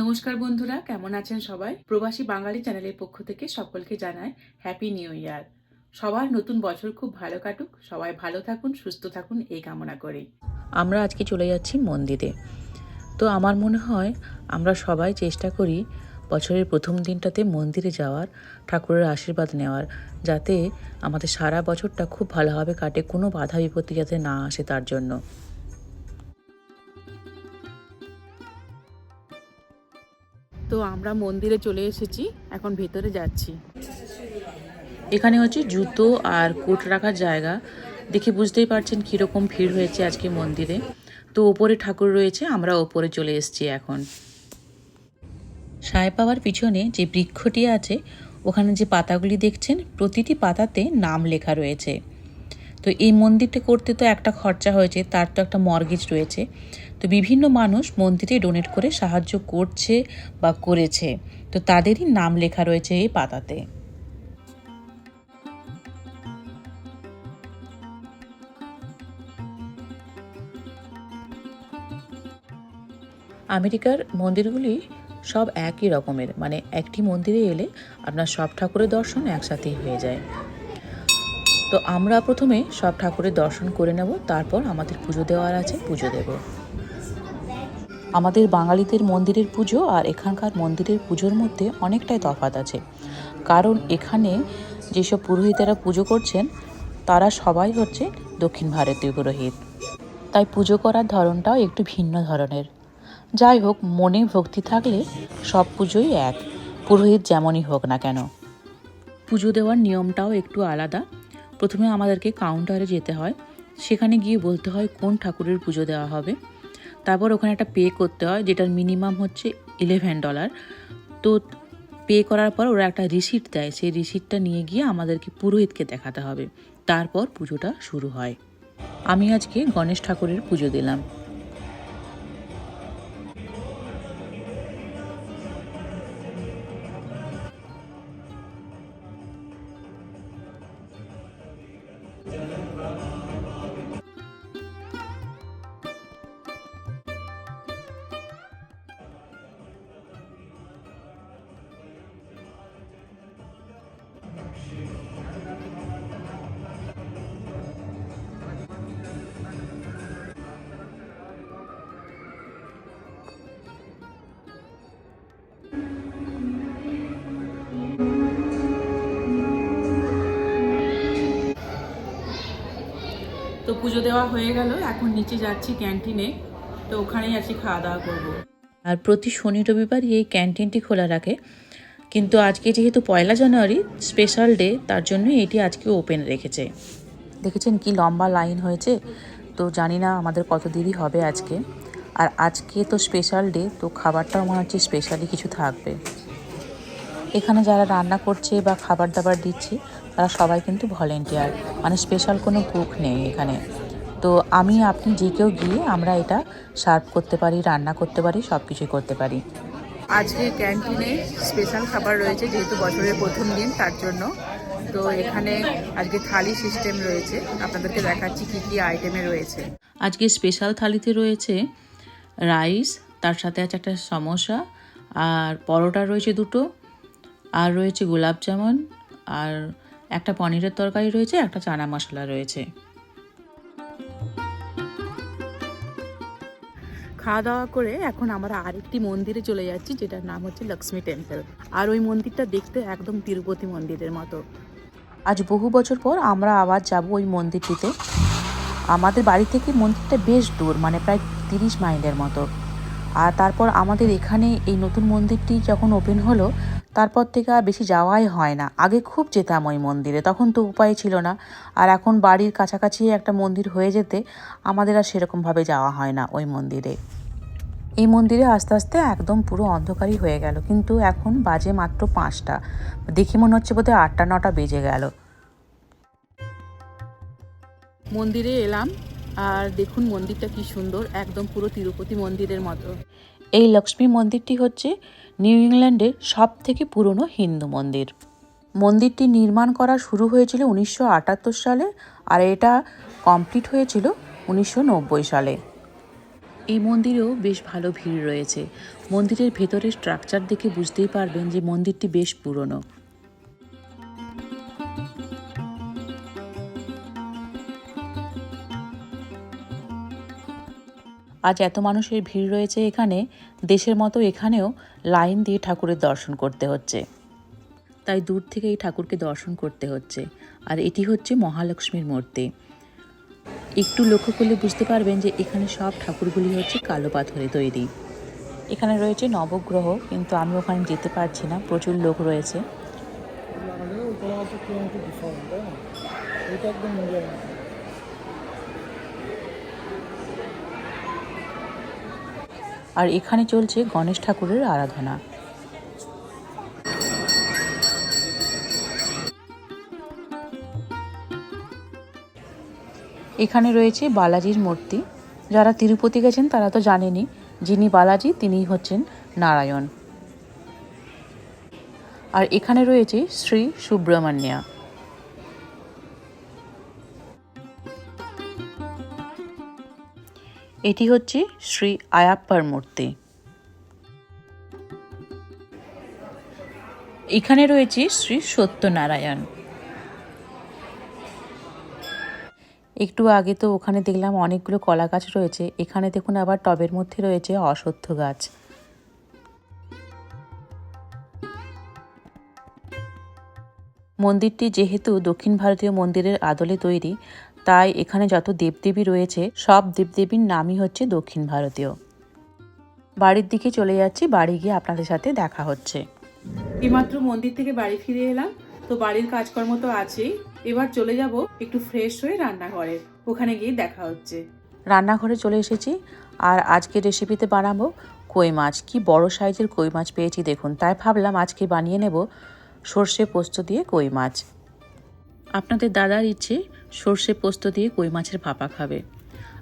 নমস্কার বন্ধুরা, কেমন আছেন সবাই? প্রবাসী বাঙালি চ্যানেলের পক্ষ থেকে সকলকে জানায় হ্যাপি নিউ ইয়ার সবার নতুন বছর খুব ভালো কাটুক, সবাই ভালো থাকুন, সুস্থ থাকুন, এই কামনা করেই আমরা আজকে চলে যাচ্ছি মন্দিরে। তো আমার মনে হয় আমরা সবাই চেষ্টা করি বছরের প্রথম দিনটাতে মন্দিরে যাওয়ার, ঠাকুরের আশীর্বাদ নেওয়ার, যাতে আমাদের সারা বছরটা খুব ভালোভাবে কাটে, কোনো বাধা বিপত্তি যাতে না আসে তার জন্য। তো আমরা মন্দিরে চলে এসেছি, এখন ভেতরে যাচ্ছি। এখানে হচ্ছে জুতো আর কোট রাখার জায়গা। দেখে বুঝতেই পারছেন কীরকম ভিড় হয়েছে আজকে মন্দিরে। তো ওপরে ঠাকুর রয়েছে, আমরা ওপরে চলে এসেছি এখন। সাই পাওয়ার পিছনে যে বৃক্ষটি আছে, ওখানে যে পাতাগুলি দেখছেন, প্রতিটি পাতাতে নাম লেখা রয়েছে। তো এই মন্দিরটা করতে তো একটা খরচা হয়েছে, তার তো একটা মর্গেজ রয়েছে। তো বিভিন্ন মানুষ মন্দিরে ডোনেট করে সাহায্য করছে বা করেছে। তো তাদেরই নাম লেখা রয়েছে এই পাতাতে। আমেরিকার মন্দিরগুলি সব একই রকমের মানে একটি মন্দিরে এলে আপনার সব ঠাকুরের দর্শন একসাথেই হয়ে যায়। তো আমরা প্রথমে সব ঠাকুরের দর্শন করে নেব, তারপর আমাদের পুজো দেওয়ার আছে, পুজো দেব। আমাদের বাঙালিদের মন্দিরের পুজো আর এখানকার মন্দিরের পুজোর মধ্যে অনেকটাই তফাৎ আছে। কারণ এখানে যেসব পুরোহিতেরা পুজো করছেন, তারা সবাই হচ্ছে দক্ষিণ ভারতীয় পুরোহিত। তাই পুজো করার ধরনটাও একটু ভিন্ন ধরনের। যাই হোক, মনে ভক্তি থাকলে সব পুজোই এক, পুরোহিত যেমনই হোক না কেন। পুজো দেওয়ার নিয়মটাও একটু আলাদা। প্রথমে আমাদেরকে কাউন্টারে যেতে হয়। সেখানে গিয়ে বলতে হয় কোন ঠাকুরের পুজো দেওয়া হবে। তারপর ওখানে একটা পে করতে হয়, যেটার মিনিমাম হচ্ছে ইলেভেন ডলার তো পে করার পর ওরা একটা রিসিট দেয়। সেই রিসিটটা নিয়ে গিয়ে আমাদেরকে পুরোহিতকে দেখাতে হবে। তারপর পুজোটা শুরু হয়। আমি আজকে গণেশ ঠাকুরের পুজো দিলাম। পুজো দেওয়া হয়ে গেল, এখন নিচে যাচ্ছি ক্যান্টিনে। তো ওখানেই আছি, খাওয়া দাওয়া করব। আর প্রতি শনি রবিবারই এই ক্যান্টিনটি খোলা রাখে। কিন্তু আজকে যেহেতু পয়লা জানুয়ারি স্পেশাল ডে তার জন্য এটি আজকে ওপেন রেখেছে। দেখেছেন কি লম্বা লাইন হয়েছে? তো জানি না আমাদের কত দেরি হবে আজকে। আর আজকে তো স্পেশাল ডে তো খাবারটাও মনে হচ্ছে স্পেশালি কিছু থাকবে। এখানে যারা রান্না করছে বা খাবার দাবার দিচ্ছে, তারা সবাই কিন্তু ভলেন্টিয়ার মানে স্পেশাল কোনো কুক নেই এখানে। তো আমি আপনি যে কেউ গিয়ে আমরা এটা সার্ভ করতে পারি রান্না করতে পারি সব কিছুই করতে পারি। আজকে ক্যান্টিনে স্পেশাল খাবার রয়েছে যেহেতু বছরের প্রথম দিন তার জন্য। তো এখানে আজকে থালি সিস্টেম রয়েছে। আপনাদেরকে দেখাচ্ছি কী কী আইটেমে রয়েছে। আজকে স্পেশাল থালিতে রয়েছে রাইস তার সাথে আছে একটা সমোসা আর পরোটা রয়েছে দুটো আর রয়েছে গোলাপ জামুন আর একটা পনিরের তরকারি রয়েছে একটা চানা মশলা রয়েছে। খাওয়া দাওয়া করে এখন আমরা আরেকটি মন্দিরে চলে যাচ্ছি, যেটার নাম হচ্ছে লক্ষ্মী টেম্পল। আর ওই মন্দিরটা দেখতে একদম তিরুপতি মন্দিরের মতো। আজ বহু বছর পর আমরা আবার যাব ওই মন্দিরটিতে। আমাদের বাড়ি থেকে মন্দিরটা বেশ দূর মানে প্রায় তিরিশ মাইলের মতো। আর তারপর আমাদের এখানে এই নতুন মন্দিরটি যখন ওপেন হলো তারপর থেকে আর বেশি যাওয়াই হয় না। আগে খুব যেতাম ওই মন্দিরে, তখন তো উপায় ছিল না। আর এখন বাড়ির কাছাকাছি একটা মন্দির হয়ে যেতে আমাদের আর সেরকমভাবে যাওয়া হয় না ওই মন্দিরে। এই মন্দিরে আস্তে আস্তে একদম পুরো অন্ধকারই হয়ে গেল, কিন্তু এখন বাজে মাত্র পাঁচটা। দেখে মনে হচ্ছে বোধহয় আটটা, নটা বেজে গেল। মন্দিরে এলাম, আর দেখুন মন্দিরটা কি সুন্দর, একদম পুরো তিরুপতি মন্দিরের মতো। এই লক্ষ্মী মন্দিরটি হচ্ছে নিউ ইংল্যান্ডের সব থেকে পুরনো হিন্দু মন্দির। মন্দিরটি নির্মাণ করা শুরু হয়েছিল উনিশশো আটাত্তর সালে আর এটা কমপ্লিট হয়েছিল উনিশশো নব্বই সালে। এই মন্দিরেও বেশ ভালো ভিড় রয়েছে। মন্দিরের ভেতরের স্ট্রাকচার দেখে বুঝতেই পারবেন যে মন্দিরটি বেশ পুরনো। আজ এত মানুষের ভিড় রয়েছে এখানে, দেশের মতো এখানেও লাইন দিয়ে ঠাকুরের দর্শন করতে হচ্ছে। তাই দূর থেকে এই ঠাকুরকে দর্শন করতে হচ্ছে। আর এটি হচ্ছে মহালক্ষ্মীর মূর্তি। একটু লক্ষ্য করলে বুঝতে পারবেন যে এখানে সব ঠাকুরগুলি হচ্ছে কালো পাথরে তৈরি। এখানে রয়েছে নবগ্রহ, কিন্তু আমি ওখানে যেতে পারছি না, প্রচুর লোক রয়েছে লাগালে উপরে হচ্ছে কিলোমিটার বিশাল তাই না এটা একদম মজার মতো আর এখানে চলছে গণেশ ঠাকুরের আরাধনা। এখানে রয়েছে বালাজির মূর্তি। যারা তিরুপতি গেছেন, তারা তো জানেনই, যিনি বালাজি তিনি হচ্ছেন নারায়ণ। আর এখানে রয়েছে শ্রী সুব্রমণ্যা এটি হচ্ছে শ্রী আয়াপ্পার মূর্তি। এখানে রয়েছে শ্রী সত্যনারায়ণ। একটু আগে তো ওখানে দেখলাম অনেকগুলো কলা গাছ রয়েছে, এখানে দেখুন আবার টবের মধ্যে রয়েছে অশ্বত্থ গাছ। মন্দিরটি যেহেতু দক্ষিণ ভারতীয় মন্দিরের আদলে তৈরি তাই এখানে যত দেবদেবী রয়েছে সব দেবদেবীর নামই হচ্ছে দক্ষিণ ভারতীয়। বাড়ির দিকে চলে যাচ্ছি বাড়ি গিয়ে আপনাদের সাথে দেখা হচ্ছে। এইমাত্র মন্দির থেকে বাড়ি ফিরে এলাম তো বাড়ির কাজকর্ম তো আছেই। এবার চলে যাব একটু ফ্রেশ হয়ে রান্নাঘরে ওখানে গিয়ে দেখা হচ্ছে। রান্নাঘরে চলে এসেছি আর আজকে রেসিপিতে বানাবো কই মাছ। কি বড় সাইজের কই মাছ পেয়েছি দেখুন তাই ভাবলাম আজকে বানিয়ে নেব সর্ষে পোস্ত দিয়ে কই মাছ। আপনাদের দাদার ইচ্ছে সর্ষে পোস্ত দিয়ে কই মাছের ভাপা খাবে।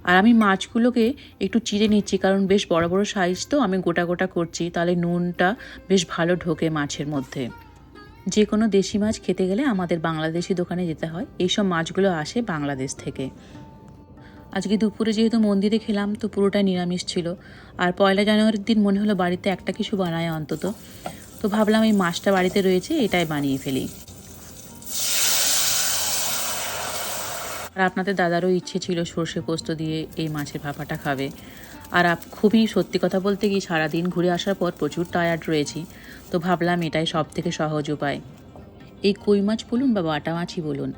আর আমি মাছগুলোকে একটু চিড়ে নিচ্ছি, কারণ বেশ বড় বড় সাইজ তো, আমি গোটা গোটা করছি, তাহলে নুনটা বেশ ভালো ঢোকে মাছের মধ্যে। যে কোনো দেশি মাছ খেতে গেলে আমাদের বাংলাদেশি দোকানে যেতে হয়, এইসব মাছগুলো আসে বাংলাদেশ থেকে। আজকে দুপুরে যেহেতু মন্দিরে খেলাম, তো পুরোটাই নিরামিষ ছিল। আর পয়লা জানুয়ারির দিন মনে হলো বাড়িতে একটা কিছু বানায় অন্তত। তো ভাবলাম এই মাছটা বাড়িতে রয়েছে, এটাই বানিয়ে ফেলি। আর আপনাদের দাদারও ইচ্ছে ছিল সর্ষে পোস্ত দিয়ে এই মাছের ভাপাটা খাবে। আর আপ খুবই সত্যি কথা বলতে কি সারাদিন ঘুরে আসার পর প্রচুর টায়ার্ড রয়েছি। তো ভাবলাম এটাই সব থেকে সহজ উপায়। এই কই মাছ বলুন বা বাটা মাছই বলুন,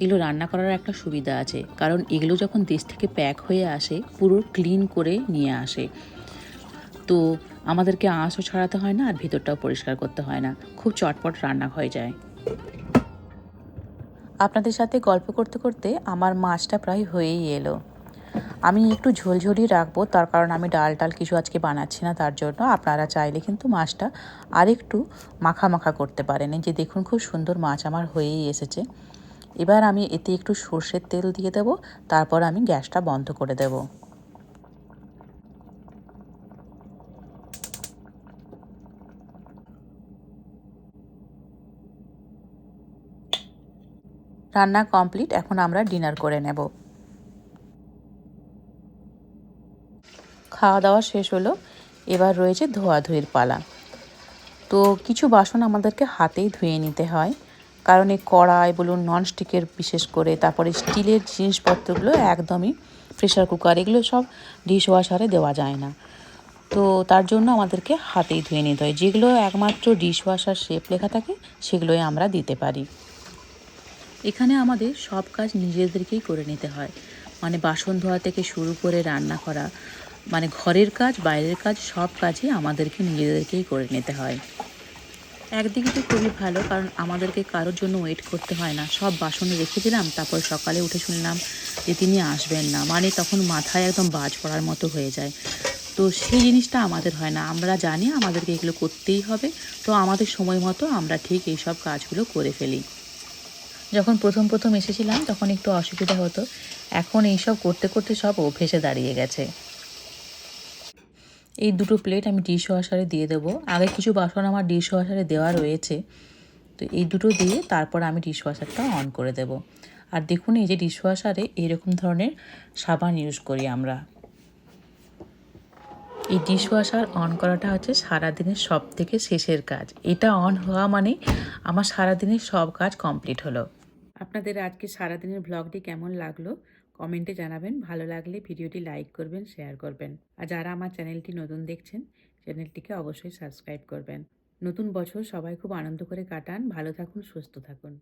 এগুলো রান্না করার একটা সুবিধা আছে। কারণ এগুলো যখন দেশ থেকে প্যাক হয়ে আসে, পুরো ক্লিন করে নিয়ে আসে। তো আমাদেরকে আঁশও ছাড়াতে হয় না আর ভিতরটাও পরিষ্কার করতে হয় না। খুব চটপট রান্না হয়ে যায়। আপনাদের সাথে গল্প করতে করতে আমার মাছটা প্রায় হয়েই এলো। আমি একটু ঝোলঝোলি রাখব, তার কারণ আমি ডাল টাল কিছু আজকে বানাচ্ছি না, তার জন্য আপনারা চাইলে কিন্তু মাছটা আরেকটু মাখা মাখা করতে পারেন। যে দেখুন, খুব সুন্দর মাছ আমার হয়েই এসেছে। এবার আমি এতে একটু সর্ষের তেল দিয়ে দেব, তারপর আমি গ্যাসটা বন্ধ করে দেব। রান্না কমপ্লিট, এখন আমরা ডিনার করে নেব। খাওয়া দাওয়া শেষ হলো, এবার রয়েছে ধোয়াধুয়ির পালা। তো কিছু বাসন আমাদেরকে হাতেই ধুয়ে নিতে হয়, কারণ এই কড়াই বলুন ননস্টিকের বিশেষ করে, তারপরে স্টিলের জিনিসপত্রগুলো একদমই প্রেশার কুকার এগুলো সব ডিশ ওয়াশারে দেওয়া যায় না। তো তার জন্য আমাদেরকে হাতেই ধুয়ে নিতে হয়, যেগুলো একমাত্র ডিশ ওয়াশার শেপ লেখা থাকে, সেগুলোই আমরা দিতে পারি। এখানে আমাদের সব কাজ নিজেদেরকেই করে নিতে হয়। মানে বাসন ধোয়া থেকে শুরু করে রান্না করা মানে ঘরের কাজ, বাইরের কাজ, সব কাজই আমাদেরকে নিজেদেরকেই করে নিতে হয়। একদিকে তো খুবই ভালো, কারণ আমাদেরকে কারোর জন্য ওয়েট করতে হয় না। সব বাসন রেখে দিলাম, তারপর সকালে উঠে শুনলাম যে তিনি আসবেন না। মানে তখন মাথায় একদম বাজ পড়ার মতো হয়ে যায়। তো সেই জিনিসটা আমাদের হয় না। আমরা জানি আমাদেরকে এগুলো করতেই হবে। তো আমাদের সময় মতো আমরা ঠিক এই সব কাজগুলো করে ফেলি। যখন প্রথম প্রথম এসেছিলাম, তখন একটু অসুবিধা হতো। এখন এইসব করতে করতে সব অভ্যেসে দাঁড়িয়ে গেছে। এই দুটো প্লেট আমি ডিশ ওয়াশারে দিয়ে দেবো। আগে কিছু বাসন আমার ডিশ ওয়াশারে দেওয়া রয়েছে। তো এই দুটো দিয়ে তারপর আমি ডিশ ওয়াশারটা অন করে দেব। আর দেখুন, এই যে ডিশ ওয়াশারে এরকম ধরনের সাবান ইউজ করি আমরা। এই ডিশওয়াশার অন করাটা হচ্ছে সারাদিনের সব থেকে শেষের কাজ। এটা অন হওয়া মানে আমার সারাদিনের সব কাজ কমপ্লিট হলো। আপনাদের আজকে সারাদিনের ব্লগটি কেমন লাগল? কমেন্টে জানাবেন। ভালো লাগলে ভিডিওটি লাইক করবেন শেয়ার করবেন। আর যারা আমার চ্যানেলটি নতুন দেখছেন চ্যানেলটিকে অবশ্যই সাবস্ক্রাইব করবেন। নতুন বছর সবাই খুব আনন্দ করে কাটান। ভালো থাকুন, সুস্থ থাকুন।